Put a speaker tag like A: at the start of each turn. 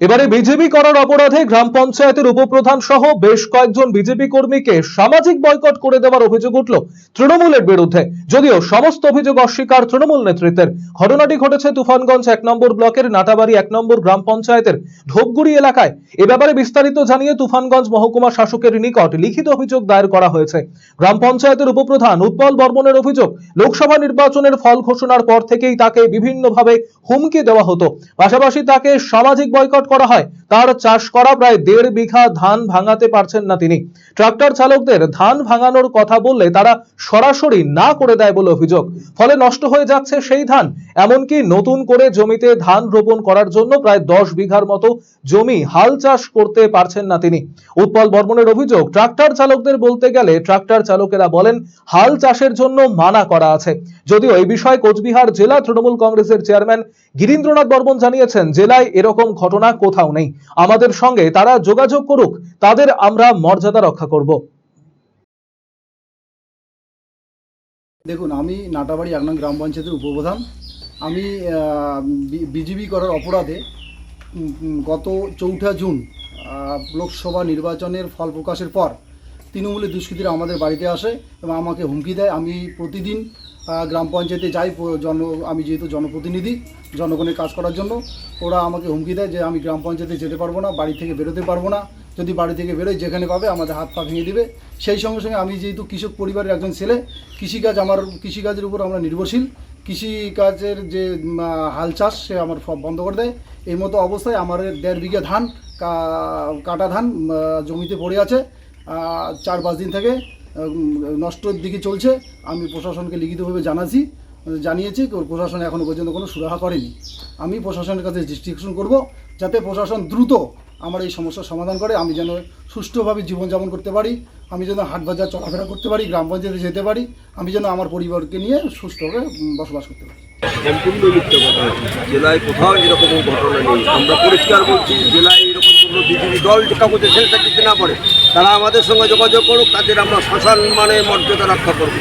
A: এবারে বিজেপি করার অপরাধে গ্রাম পঞ্চায়েতের উপপ্রধান সহ বেশ কয়েকজন বিজেপি কর্মীকে সামাজিক বয়কট করে দেওয়ার অভিযোগ উঠল তৃণমূলের বিরুদ্ধে। যদিও সমস্ত অভিযোগ অস্বীকার তৃণমূল নেতৃত্বের। ঘটনাটি ঘটেছে তুফানগঞ্জ এক নম্বর ব্লকের নাটাবাড়ি এক নম্বর গ্রাম পঞ্চায়েতের ধূপগুড়ি এলাকায়। এ ব্যাপারে বিস্তারিত জানিয়ে তুফানগঞ্জ মহকুমা শাসকের নিকট লিখিত অভিযোগ দায়ের করা হয়েছে। গ্রাম পঞ্চায়েতের উপপ্রধান উৎপল বর্মনের অভিযোগ, লোকসভা নির্বাচনের ফল ঘোষণার পর থেকেই তাকে বিভিন্নভাবে হুমকি দেওয়া হতো। পাশাপাশি তাকে সামাজিক বয়কট করা হয়, তার চাষ করা প্রায় দেড় বিঘা ধান ভাঙাতে পারছেন না তিনি। ট্রাক্টর চালকদের ধান ভাঙানোর কথা বললে তারা সরাসরি না করে দেয় বলে অভিযোগ। ফলে নষ্ট হয়ে যাচ্ছে সেই ধান। এমনকি নতুন করে জমিতে ধান রোপণ করার জন্য প্রায় দশ বিঘার মতো জমি হাল চাষ করতে পারছেন না তিনি। উৎপল বর্মনের অভিযোগ, ট্রাক্টর চালকদের বলতে গেলে ট্রাক্টর চালকেরা বলেন, হাল চাষের জন্য মানা করা আছে। যদিও এই বিষয়ে কোচবিহার জেলা তৃণমূল কংগ্রেসের চেয়ারম্যান গিরীন্দ্রনাথ বর্মন জানিয়েছেন, জেলায় এরকম ঘটনা কোথাও নেই। আমাদের সঙ্গে তারা যোগাযোগ করুক, তাদের আমরা মর্যাদা রক্ষা করব।
B: দেখুন, আমি নাটাবাড়ি এক গ্রাম পঞ্চায়েতের উপপ্রধান। আমি বিজেপি করার অপরাধে গত চৌঠা জুন লোকসভা নির্বাচনের ফল প্রকাশের পর তৃণমূলের দুষ্কৃতীরা আমাদের বাড়িতে আসে এবং আমাকে হুমকি দেয়। আমি প্রতিদিন গ্রাম পঞ্চায়েতে যাই জন, আমি যেহেতু জনপ্রতিনিধি, জনগণের কাজ করার জন্য, ওরা আমাকে হুমকি দেয় যে আমি গ্রাম পঞ্চায়েতে যেতে পারব না, বাড়ি থেকে বেরোতে পারব না। যদি বাড়ি থেকে বেরোয়, যেখানে পাবে আমাদের হাত পা ভেঙে দিবে। সেই সঙ্গে সঙ্গে আমি যেহেতু কৃষক পরিবারের একজন ছেলে, কৃষিকাজ আমার, কৃষিকাজের উপর আমরা নির্ভরশীল। কৃষিকাজের যে হাল চাষ, সে আমার বন্ধ করে দেয়। এই মতো অবস্থায় আমার দেড় বিঘা ধান কাটা ধান জমিতে পড়ে আছে। চার পাঁচ দিন থেকে নষ্টর দিকে চলছে। আমি প্রশাসনকে লিখিতভাবে জানাচ্ছি, জানিয়েছি প্রশাসন এখনও পর্যন্ত কোনো সুরাহা করেনি। আমি প্রশাসনের কাছে ডিস্ট্রিকশন করব, যাতে প্রশাসন দ্রুত আমার এই সমস্যার সমাধান করে, আমি যেন সুষ্ঠুভাবে জীবনযাপন করতে পারি, আমি যেন হাট বাজার চলাফেরা করতে পারি গ্রাম পঞ্চায়েতে যেতে পারি, আমি যেন আমার পরিবারকে নিয়ে সুস্থভাবে বসবাস করতে পারি।
C: এরকম আমরা পরিষ্কার জেলায় এরকম না তারা আমাদের সঙ্গে যোগাযোগ করুক, তাদের আমরা শ্মশান মানে মর্যাদা রক্ষা করব।